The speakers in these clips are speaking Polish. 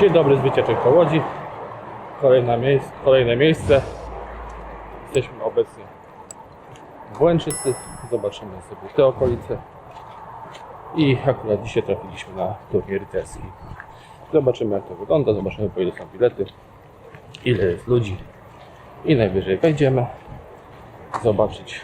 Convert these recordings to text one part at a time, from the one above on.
Dzień dobry z wycieczek po Łodzi. Kolejna miejsce, kolejne miejsce. Jesteśmy obecnie w Łęczycy. Zobaczymy sobie te okolice. I akurat dzisiaj trafiliśmy na turniej rycerski. Zobaczymy jak to wygląda, zobaczymy po ile są bilety, ile jest ludzi i najwyżej wejdziemy zobaczyć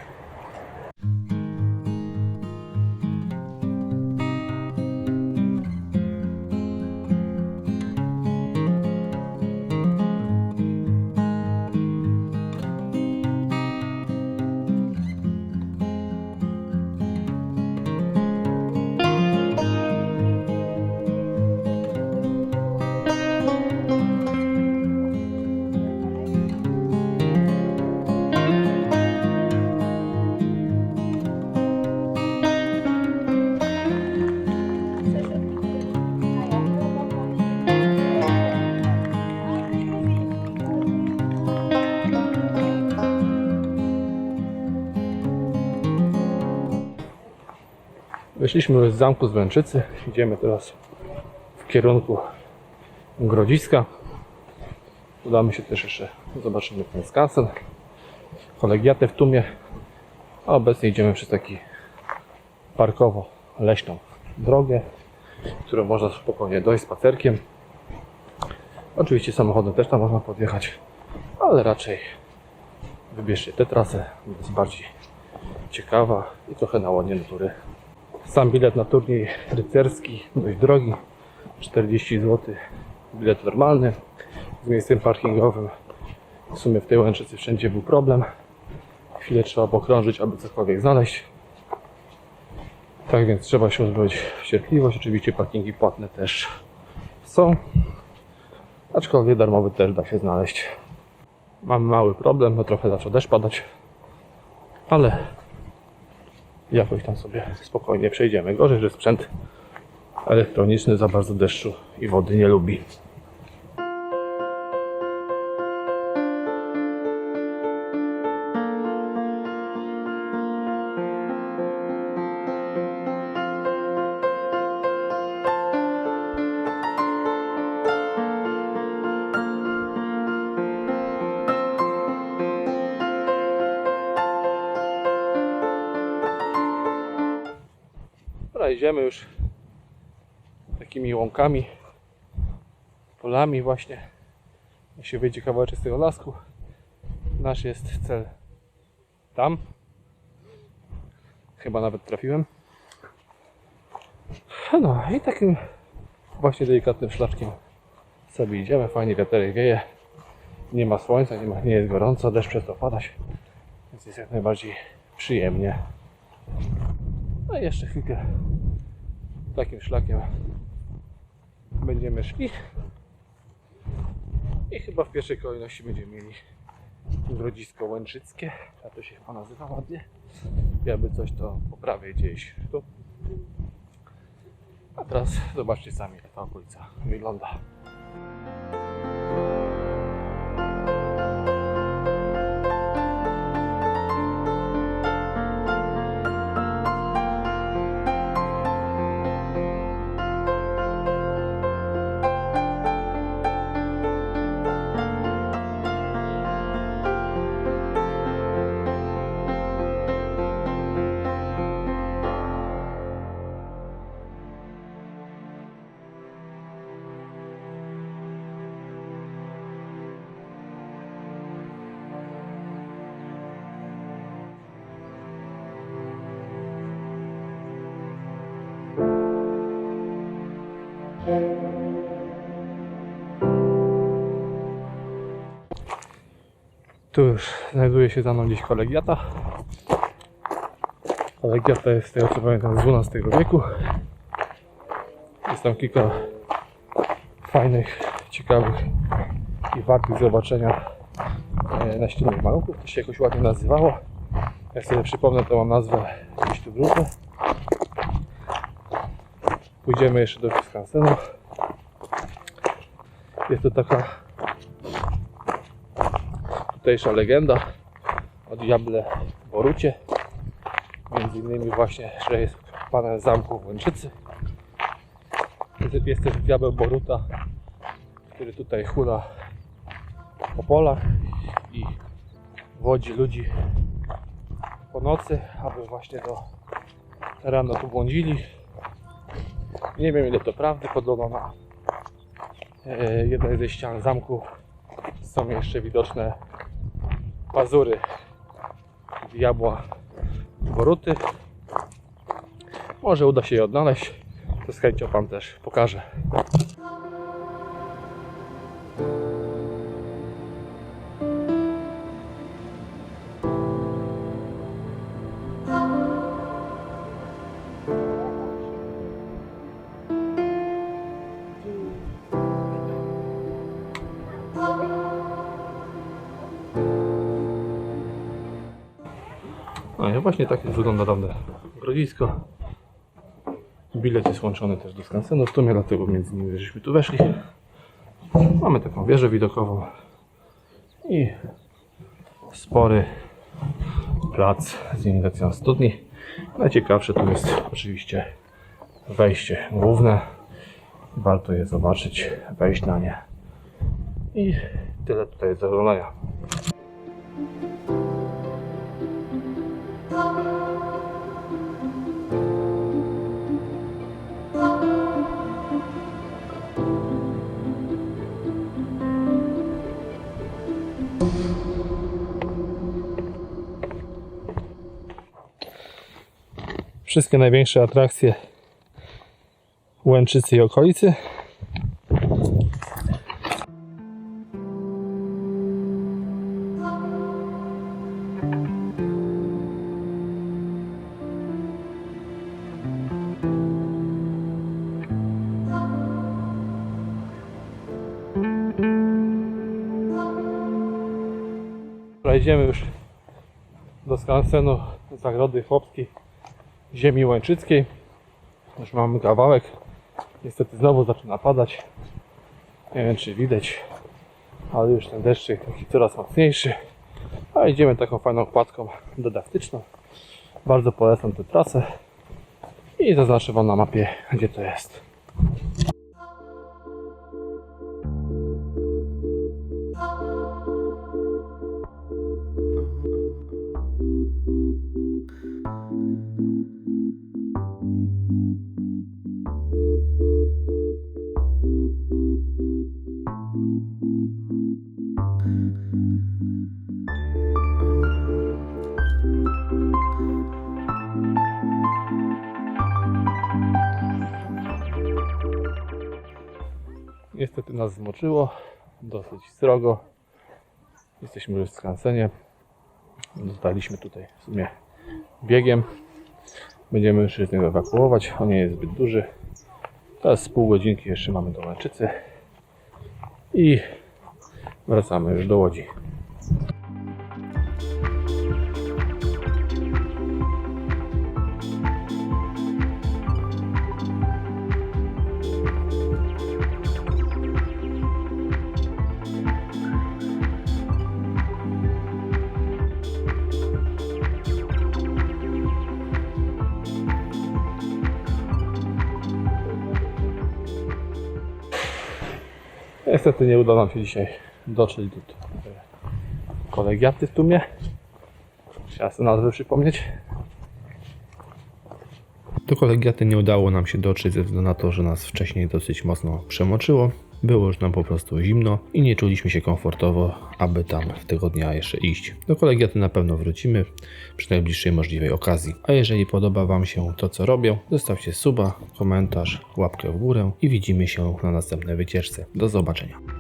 Wyszliśmy z zamku z Węczycy. Idziemy teraz w kierunku Grodziska. Udamy się też jeszcze, zobaczymy ten skansen. Kolegiatę w Tumie. A obecnie idziemy przez taki parkowo-leśną drogę, którą można spokojnie dojść spacerkiem. Oczywiście samochodem też tam można podjechać, ale raczej wybierzcie tę trasę, jest bardziej ciekawa i trochę na łonie natury. Sam bilet na turniej rycerski, dość drogi, 40 zł. Bilet normalny, z miejscem parkingowym. W sumie w tej Łęczycy wszędzie był problem. Chwilę trzeba pokrążyć, aby cokolwiek znaleźć. Tak więc trzeba się uzbroić w cierpliwość. Oczywiście parkingi płatne też są. Aczkolwiek darmowy też da się znaleźć. Mam mały problem, bo trochę zaczął deszcz padać. Ale jakoś tam sobie spokojnie przejdziemy. Gorzej, że sprzęt elektroniczny za bardzo deszczu i wody nie lubi. Dobra, idziemy już takimi łąkami, polami właśnie. Jak się wyjdzie kawałeczek z tego lasku. Nasz jest cel tam. Chyba nawet trafiłem. No i takim właśnie delikatnym szlaczkiem sobie idziemy. Fajnie wiaterek wieje. Nie ma słońca, nie, ma, nie jest gorąco, deszcz przestał padać. Więc jest jak najbardziej przyjemnie. No i jeszcze chwilkę takim szlakiem będziemy szli. I chyba w pierwszej kolejności będziemy mieli Grodzisko Łęczyckie. A to się chyba nazywa ładnie. Jakby coś to poprawię gdzieś tu. A teraz zobaczcie sami jak ta okolica wygląda. Tu już znajduje się za mną gdzieś kolegiata. Kolegiata jest z tego co pamiętam z XII wieku. Jest tam kilka fajnych, ciekawych i wartych zobaczenia e, naściennych malunków. To się jakoś ładnie nazywało. Jak sobie przypomnę, to mam nazwę gdzieś tu w drodze. Pójdziemy jeszcze do skansenu. Jest to taka tutejsza legenda o diable Borucie. Między innymi właśnie, że jest panem zamku w Łęczycy. Jest, jest też diabeł Boruta który tutaj hula po polach i wodzi ludzi po nocy, aby właśnie do rano tu błądzili. Nie wiem ile to prawdy, podobno na e, jednej ze ścian zamku są jeszcze widoczne pazury diabła Boruty. Może uda się je odnaleźć, to z chęcią Wam też pokażę. Właśnie tak wygląda dawne grodzisko. Bilet jest łączony też do skansenu w sumie, dlatego między nimi żeśmy tu weszli. Mamy taką wieżę widokową i spory plac z imitacją studni. Najciekawsze tu jest oczywiście wejście główne. Warto je zobaczyć, wejść na nie. I tyle tutaj jest do oglądania. Wszystkie największe atrakcje Łęczycy i okolicy. Idziemy już do skansenu Zagrody Chłopskiej ziemi łańczyckiej. Już mamy kawałek. Niestety znowu zaczyna padać. Nie wiem czy widać, ale już ten deszczyk taki coraz mocniejszy. A idziemy taką fajną kładką dydaktyczną. Bardzo polecam tę trasę i zaznaczę Wam na mapie, gdzie to jest. Nas zmoczyło, dosyć srogo. Jesteśmy już w skansenie. Zostaliśmy tutaj w sumie biegiem. Będziemy już się z niego ewakuować. On nie jest zbyt duży. Teraz z pół godzinki jeszcze mamy do Łęczycy. I wracamy już do Łodzi. Niestety nie uda nam się dzisiaj dotrzeć do e, kolegiaty w Tumie. Trzeba sobie nazwę przypomnieć. Do kolegiaty nie udało nam się dotrzeć ze względu na to, że nas wcześniej dosyć mocno przemoczyło. Było już nam po prostu zimno i nie czuliśmy się komfortowo, aby tam tego dnia jeszcze iść. Do kolegiaty na pewno wrócimy przy najbliższej możliwej okazji. A jeżeli podoba Wam się to, co robię, zostawcie suba, komentarz, łapkę w górę i widzimy się na następnej wycieczce. Do zobaczenia.